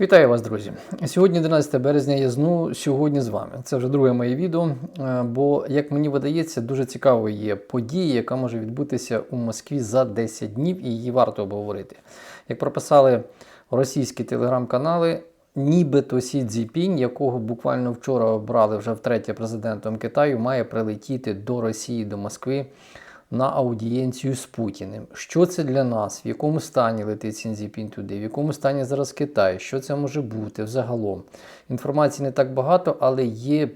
Вітаю вас, друзі! Сьогодні 11 березня. Я знову сьогодні з вами. Це вже друге моє відео. е, Бо, як мені видається, дуже цікавою є подія, яка може відбутися у Москві за 10 днів, і її варто обговорити. Як прописали російські телеграм-канали, нібито Сі Цзіпінь, якого буквально вчора обрали вже втретє президентом Китаю, має прилетіти до Росії, до Москви на аудієнцію з Путіним. Що це для нас? В якому стані летить Сінзіпін туди? В якому стані зараз Китай? Що це може бути взагалом? Інформації не так багато, але є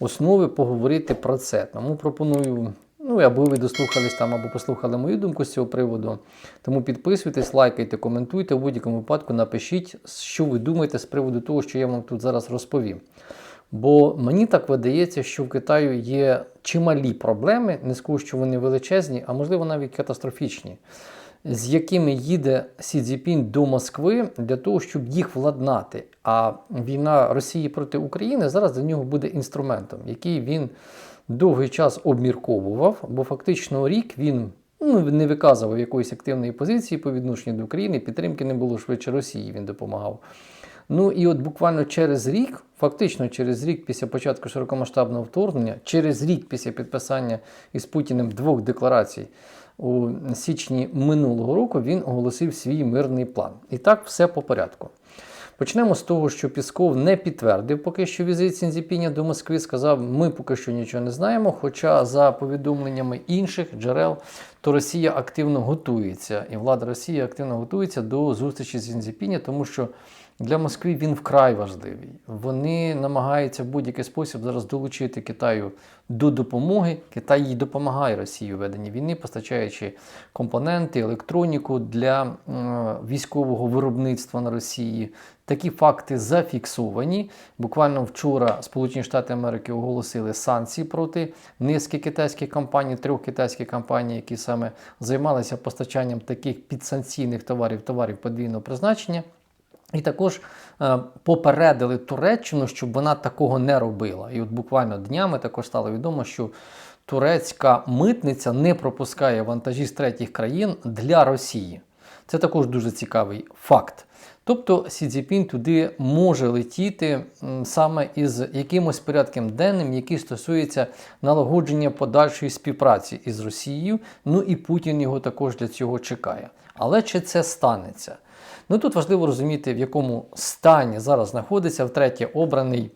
основи поговорити про це. Тому пропоную. Ну, або ви дослухались там, або послухали мою думку з цього приводу. Тому підписуйтесь, лайкайте, коментуйте. В будь-якому випадку напишіть, що ви думаєте з приводу того, що я вам тут зараз розповім. Бо мені так видається, що в Китаю є чималі проблеми, не скажу, що вони величезні, а можливо навіть катастрофічні, з якими їде Сі Цзіпін до Москви для того, щоб їх владнати. А війна Росії проти України зараз для нього буде інструментом, який він довгий час обмірковував, бо фактично рік він. Ну, не виказував якоїсь активної позиції по відношенню до України, підтримки не було швидше Росії, він допомагав. Ну і от буквально через рік, фактично через рік після початку широкомасштабного вторгнення, через рік після підписання із Путіним двох декларацій у січні минулого року, він оголосив свій мирний план. І так все по порядку. Почнемо з того, що Пісков не підтвердив поки що візит Сінзіпіня до Москви. Сказав, ми поки що нічого не знаємо. Хоча, за повідомленнями інших джерел, то Росія активно готується, і влада Росії активно готується до зустрічі з Сінзіпіня, тому що для Москви він вкрай важливий. Вони намагаються в будь-який спосіб зараз долучити Китаю до допомоги. Китай їй допомагає Росії у веденні війни, постачаючи компоненти, електроніку для військового виробництва на Росії. Такі факти зафіксовані. Буквально вчора Сполучені Штати Америки оголосили санкції проти низки китайських компаній, трьох китайських компаній, які саме займалися постачанням таких підсанкційних товарів, товарів подвійного призначення. І також е, попередили Туреччину, щоб вона такого не робила. І от буквально днями також стало відомо, що турецька митниця не пропускає вантажі з третіх країн для Росії. Це також дуже цікавий факт. Тобто Сі Цзіпін туди може летіти саме із якимось порядком денним, який стосується налагодження подальшої співпраці із Росією. Ну і Путін його також для цього чекає. Але чи це станеться? Ну тут важливо розуміти, в якому стані зараз знаходиться втретє обраний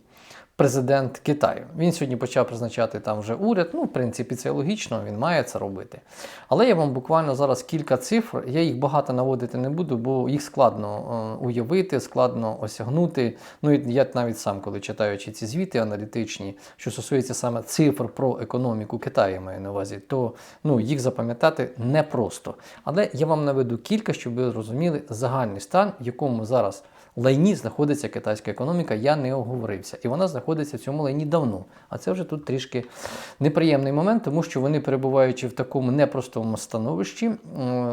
президент Китаю. Він сьогодні почав призначати там вже уряд. Ну, в принципі, це логічно, він має це робити. Але я вам буквально зараз кілька цифр. Я їх багато наводити не буду, бо їх складно е, уявити, складно осягнути. Ну і я навіть сам, коли читаючи ці звіти аналітичні, що стосується саме цифр про економіку Китаю, маю на увазі, то ну, їх запам'ятати непросто. Але я вам наведу кілька, щоб ви зрозуміли загальний стан, в якому зараз лайні знаходиться китайська економіка, я не оговорився. І вона знаходиться в цьому лайні давно. А це вже тут трішки неприємний момент, тому що вони, перебуваючи в такому непростому становищі,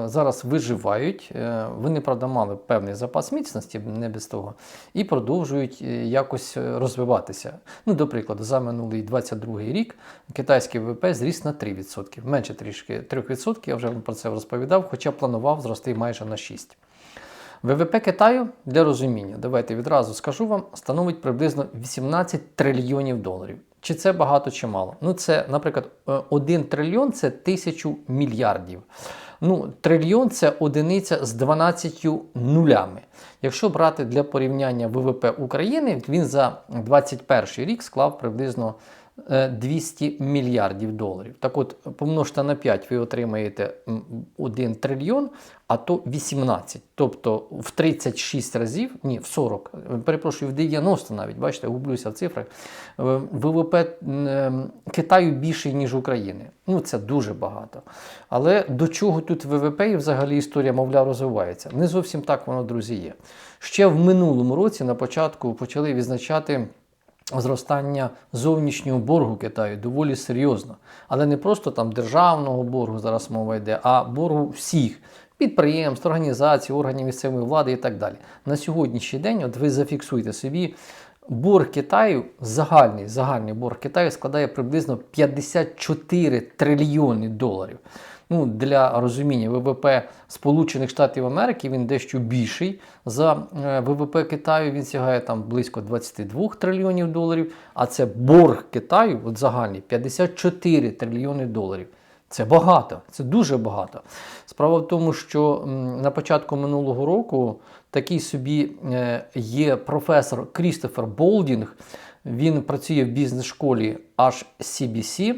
зараз виживають. Е, Вони, правда, мали певний запас міцності, не без того, і продовжують е, якось е, розвиватися. Ну, до прикладу, за минулий 22 рік китайський ВВП зріс на 3%, менше трішки 3%, я вже про це розповідав, хоча планував зрости майже на 6%. ВВП Китаю для розуміння, давайте відразу скажу вам, становить приблизно 18 трильйонів доларів. Чи це багато, чи мало? Ну, це, наприклад, 1 трильйон це тисячу мільярдів. Ну, трильйон це одиниця з 12 нулями. Якщо брати для порівняння ВВП України, він за 2021 рік склав приблизно е, 200 мільярдів доларів. Так от, помножте на 5, ви отримаєте 1 трильйон, а то 18. Тобто в 36 разів, ні, в 40, е, перепрошую, в 90 навіть, бачите, гублюся в цифрах. е, ВВП е, Китаю більший, ніж України. Ну, це дуже багато. Але до чого тут ВВП і взагалі історія, мовляв, розвивається? Не зовсім так воно, друзі, є. Ще в минулому році на початку почали відзначати. Зростання зовнішнього боргу Китаю доволі серйозно. Але не просто там державного боргу зараз мова йде, а боргу всіх підприємств, організацій, органів місцевої влади і так далі. На сьогоднішній день, от ви зафіксуйте собі, борг Китаю, загальний, загальний борг Китаю складає приблизно 54 трильйони доларів. Ну, Для розуміння ВВП Сполучених Штатів Америки він дещо більший за е, ВВП Китаю. Він сягає там близько 22 трильйонів доларів. А це борг Китаю, от загальний 54 трильйони доларів. Це багато, це дуже багато. Справа в тому, що на початку минулого року такий собі е, є професор Крістофер Болдінг. Він працює в бізнес-школі HCBC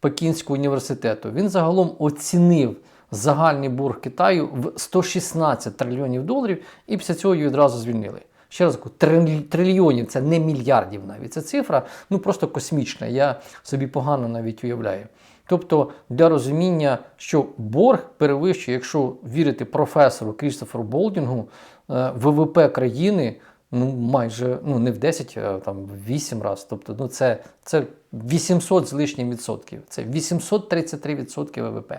Пекінського університету. Він загалом оцінив загальний борг Китаю в 116 трильйонів доларів, і після цього її відразу звільнили. Ще раз кажу, трильйонів це не мільярдів навіть. Це цифра ну просто космічна. Я собі погано навіть уявляю. Тобто, для розуміння, що борг перевищує, якщо вірити професору Крістоферу Болдінгу, е, ВВП країни ну майже ну не в 10, а там в 8 разів. Тобто, ну це, це 800 з лишнім відсотків. Це 833 відсотки ВВП.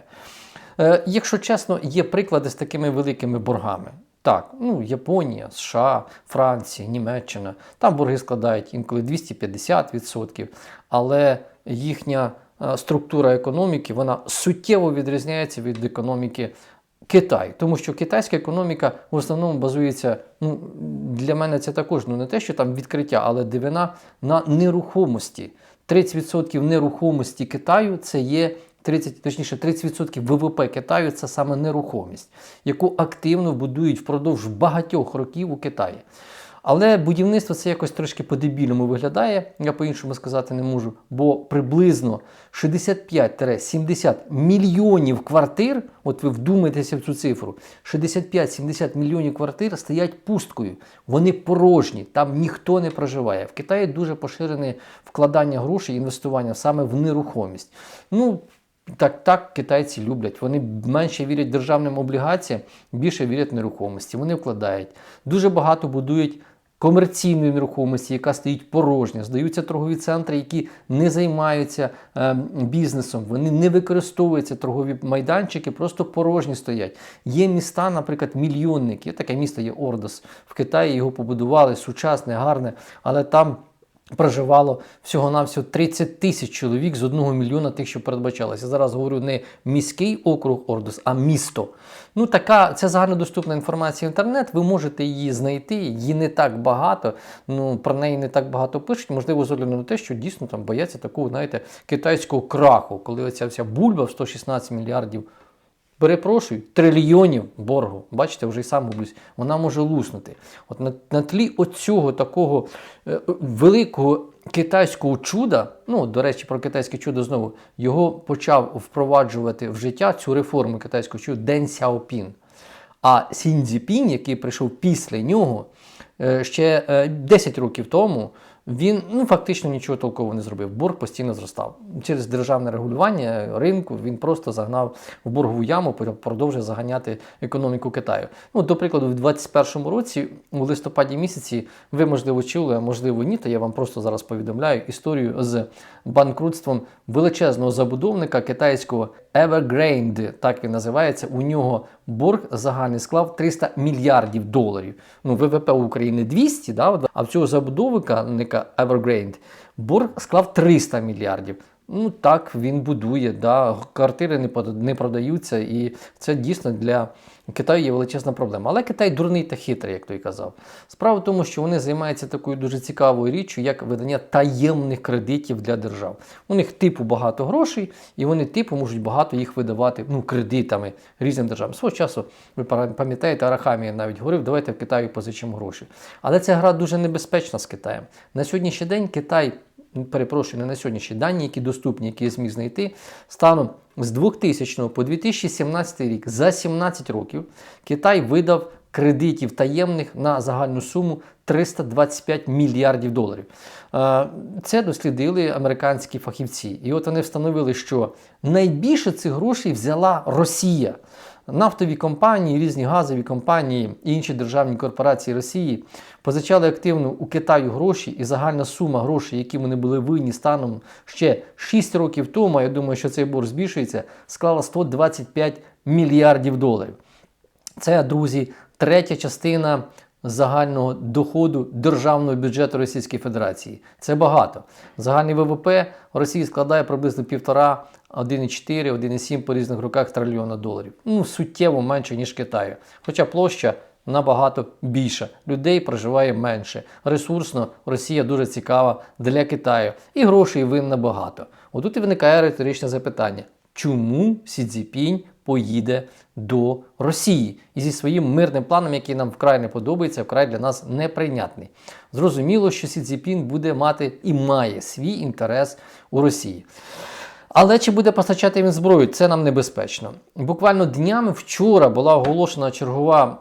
Е, якщо чесно, є приклади з такими великими боргами. Так, ну Японія, США, Франція, Німеччина. Там борги складають інколи 250%, але їхня е, структура економіки вона суттєво відрізняється від економіки Китаю. Тому що китайська економіка в основному базується, ну для мене це також ну, не те, що там відкриття, але дивина на нерухомості. 30% нерухомості Китаю це є 30, точніше 30% ВВП Китаю це саме нерухомість, яку активно будують впродовж багатьох років у Китаї. Але будівництво це якось трошки по-дебільному виглядає, я по-іншому сказати не можу, бо приблизно 65-70 мільйонів квартир, от ви вдумайтеся в цю цифру, 65-70 мільйонів квартир стоять пусткою. Вони порожні, там ніхто не проживає. В Китаї дуже поширене вкладання грошей, інвестування саме в нерухомість. Ну, так, так китайці люблять. Вони менше вірять державним облігаціям, більше вірять нерухомості. Вони вкладають. Дуже багато будують комерційної нерухомості, яка стоїть порожня. Здаються торгові центри, які не займаються е, бізнесом. Вони не використовуються торгові майданчики, просто порожні стоять. Є міста, наприклад, мільйонники. Таке місто є Ордос в Китаї. Його побудували сучасне, гарне, але там проживало всього-навсього 30 тисяч чоловік з одного мільйона тих, що передбачалося. Я зараз говорю не міський округ Ордос, а місто. Ну, така це загальнодоступна інформація в інтернет. Ви можете її знайти, її не так багато. Ну про неї не так багато пишуть. Можливо, з огляду на те, що дійсно там бояться такого, знаєте, китайського краху, коли оця вся бульба в 116 мільярдів. Перепрошую, трильйонів боргу. Бачите, вже й сам гублюсь, вона може луснути. От на, на тлі оцього такого е, великого китайського чуда, ну, до речі, про китайське чудо знову, його почав впроваджувати в життя цю реформу китайського чуда Ден Сяопін. А Сінь який прийшов після нього, е, ще е, 10 років тому, він ну, фактично нічого толкового не зробив. Борг постійно зростав. Через державне регулювання ринку він просто загнав в боргову яму, продовжує заганяти економіку Китаю. Ну, до прикладу, в 2021 році, у листопаді місяці, ви, можливо, чули, а можливо, ні, то я вам просто зараз повідомляю історію з банкрутством величезного забудовника китайського Evergrande, так він називається. У нього борг загальний склав 300 мільярдів доларів. Ну, ВВП України 200, да, а в цього забудовника Evergrande борг склав 300 мільярдів. Ну так він будує, да, квартири не продаються, і це дійсно для Китаю є величезна проблема. Але Китай дурний та хитрий, як той казав. Справа в тому, що вони займаються такою дуже цікавою річчю, як видання таємних кредитів для держав. У них типу багато грошей, і вони типу можуть багато їх видавати ну, кредитами різним державам. Свого часу, ви пам'ятаєте, Арахамія навіть говорив, давайте в Китаю позичимо гроші. Але ця гра дуже небезпечна з Китаєм. На сьогоднішній день Китай перепрошую, не на сьогоднішні дані, які доступні, які я зміг знайти, станом з 2000 по 2017 рік. За 17 років Китай видав кредитів таємних на загальну суму 325 мільярдів доларів. Це дослідили американські фахівці. І от вони встановили, що найбільше цих грошей взяла Росія. Нафтові компанії, різні газові компанії і інші державні корпорації Росії позичали активно у Китаю гроші, і загальна сума грошей, які вони були винні станом ще 6 років тому, я думаю, що цей борг збільшується, склала 125 мільярдів доларів. Це, друзі, третя частина загального доходу державного бюджету Російської Федерації. Це багато. Загальний ВВП Росії складає приблизно 1,5, 1,4, 1,7 по різних роках трильйона доларів. Ну, суттєво менше, ніж Китаю. Хоча площа набагато більша. Людей проживає менше. Ресурсно Росія дуже цікава для Китаю. І грошей винна багато. Отут і виникає риторичне запитання: чому Сі Цзіпінь поїде до Росії і зі своїм мирним планом, який нам вкрай не подобається, вкрай для нас неприйнятний. Зрозуміло, що Сі Цзіпін буде мати і має свій інтерес у Росії. Але чи буде постачати він зброю, це нам небезпечно. Буквально днями вчора була оголошена чергова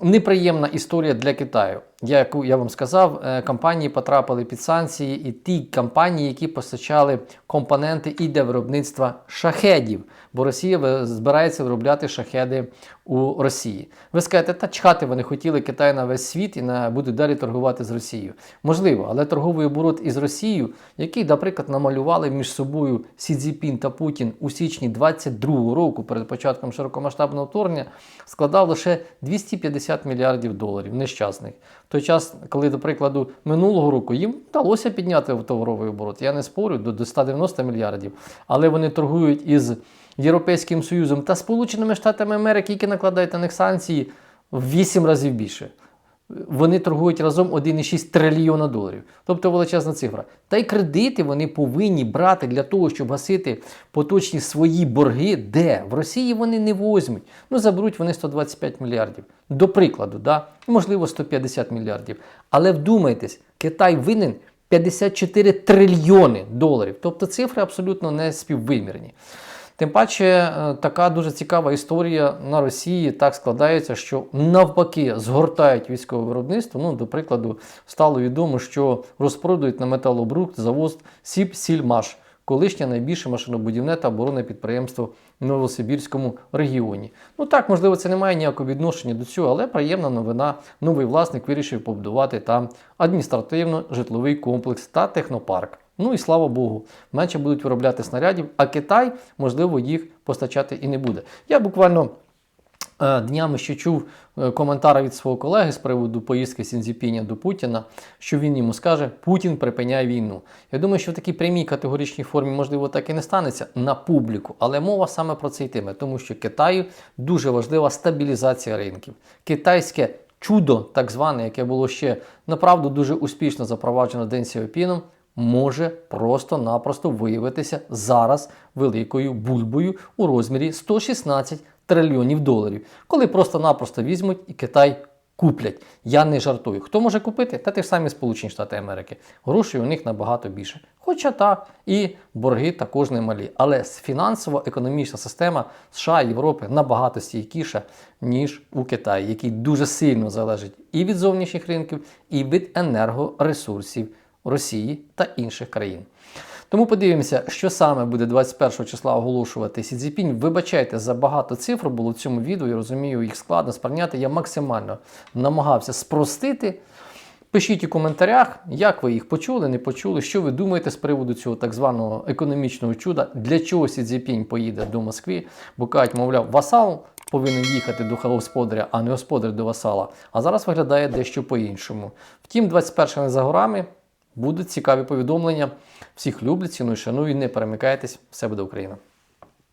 неприємна історія для Китаю. Яку я вам сказав, е, компанії потрапили під санкції, і ті компанії, які постачали компоненти і для виробництва шахедів, бо Росія збирається виробляти шахеди у Росії. Ви скажете, та чхати вони хотіли Китай на весь світ і на будуть далі торгувати з Росією. Можливо, але торговий оборот із Росією, який, наприклад, намалювали між собою Сі Цзіпін та Путін у січні 22 року перед початком широкомасштабного вторгнення, складав лише 250 мільярдів доларів нещасних. В той час, коли, до прикладу, минулого року їм вдалося підняти товаровий оборот. Я не спорю до 190 мільярдів, але вони торгують із Європейським Союзом та Сполученими Штатами Америки, які накладають на них санкції в 8 разів більше. Вони торгують разом 1,6 трильйона доларів, тобто величезна цифра. Та й кредити вони повинні брати для того, щоб гасити поточні свої борги, де в Росії вони не возьмуть. Ну заберуть вони 125 мільярдів. До прикладу, да? можливо, 150 мільярдів. Але вдумайтесь, Китай винен 54 трильйони доларів. Тобто цифри абсолютно не співвимірні. Тим паче, е, така дуже цікава історія на Росії так складається, що навпаки згортають військове виробництво. Ну, до прикладу, стало відомо, що розпродають на металобрухт завоз Сіп-Сільмаш, колишнє найбільше машинобудівне та оборонне підприємство в Новосибірському регіоні. Ну так, можливо, це не має ніякого відношення до цього, але приємна новина. Новий власник вирішив побудувати там адміністративно-житловий комплекс та технопарк. Ну і слава Богу, менше будуть виробляти снарядів, а Китай, можливо, їх постачати і не буде. Я буквально е, днями ще чув е, коментар від свого колеги з приводу поїздки Сінзіпіня до Путіна, що він йому скаже: Путін припиняє війну. Я думаю, що в такій прямій категоричній формі, можливо, так і не станеться на публіку, але мова саме про це йтиме, тому що Китаю дуже важлива стабілізація ринків. Китайське чудо, так зване, яке було ще направду дуже успішно запроваджено Ден Сяопіном, може просто-напросто виявитися зараз великою бульбою у розмірі 116 трильйонів доларів, коли просто-напросто візьмуть і Китай куплять. Я не жартую. Хто може купити? Та ті ж самі Сполучені Штати Америки. Грошей у них набагато більше. Хоча так, і борги також немалі. Але фінансово-економічна система США і Європи набагато стійкіша, ніж у Китаї, який дуже сильно залежить і від зовнішніх ринків, і від енергоресурсів Росії та інших країн. Тому подивимося, що саме буде 21 числа оголошувати Сі Цзіпінь. Вибачайте, за багато цифр було в цьому відео, я розумію, їх складно сприйняти. Я максимально намагався спростити. Пишіть у коментарях, як ви їх почули, не почули, що ви думаєте з приводу цього так званого економічного чуда, для чого Сі Цзіпінь поїде до Москви, бо кажуть, мовляв, васал повинен їхати до господаря, а не господар до васала. А зараз виглядає дещо по-іншому. Втім, 21 не за горами будуть цікаві повідомлення. Всіх люблять, ціную, шаную, не перемикайтесь, все буде Україна.